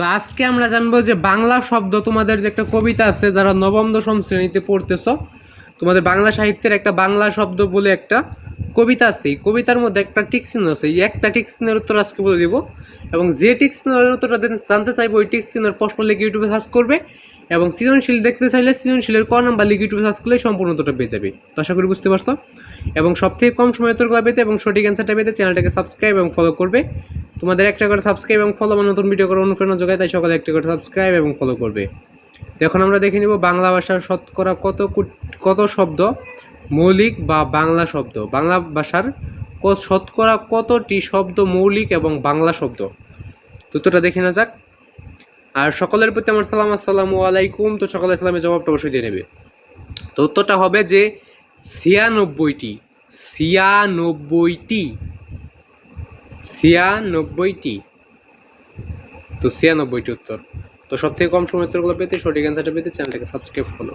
তো আজকে আমরা জানব যে বাংলা শব্দ তোমাদের যে একটা কবিতা আছে, যারা নবম, দশম শ্রেণীতে পড়তেছো, তোমাদের বাংলা সাহিত্যের একটা বাংলা শব্দ বলে একটা কবিতা আছে। কবিতার মধ্যে একটা টিক চিহ্ন আছে। এই একটা টিক উত্তর আজকে বলে দিব। এবং যে টিক উত্তরটা জানতে চাইব, ওই টিক প্রশ্ন লিখে ইউটিউবে সার্চ করবে এবং সৃজনশীল দেখতে চাইলে সৃজনশীলের ক নাম্বার লিখে ইউটিউবে সার্চ করলে সম্পূর্ণ উত্তরটা পেয়ে যাবে। তো আশা করি বুঝতে পারছ। এবং সব থেকে কম সময় উত্তরগুলো পেতে এবং সঠিক অ্যান্সারটা পেতে চ্যানেলটাকে সাবস্ক্রাইব এবং ফলো করবে। তোমাদের একটা করে সাবস্ক্রাইব এবং ফলো বা নতুন ভিডিও করে অনুপ্রেরণা যোগায়, তাই সকালে একটা করে সাবস্ক্রাইব এবং ফলো করবে। তো এখন আমরা দেখে নিব বাংলা ভাষার শতকরা কত কত শব্দ? মৌলিক বা বাংলা শব্দ। বাংলা ভাষার শতকরা কতটি শব্দ মৌলিক এবং বাংলা শব্দ? উত্তরটা দেখে না যাক। আর সকলের প্রতি আমার সালাম, আসসালামু আলাইকুম। তো সকলের সালামের জবাবটা অবশ্যই দিয়ে নেবে। তো উত্তরটা হবে যে ছিয়ানব্বইটি। ছিয়ানব্বইটি। ছিয়ানব্বইটি। তো ছিয়ানব্বইটি উত্তর। তো সব থেকে কম সময় উত্তরগুলো পেতে সঠিক অ্যান্সারটা পেতে চ্যানেলটাকে সাবস্ক্রাইব করো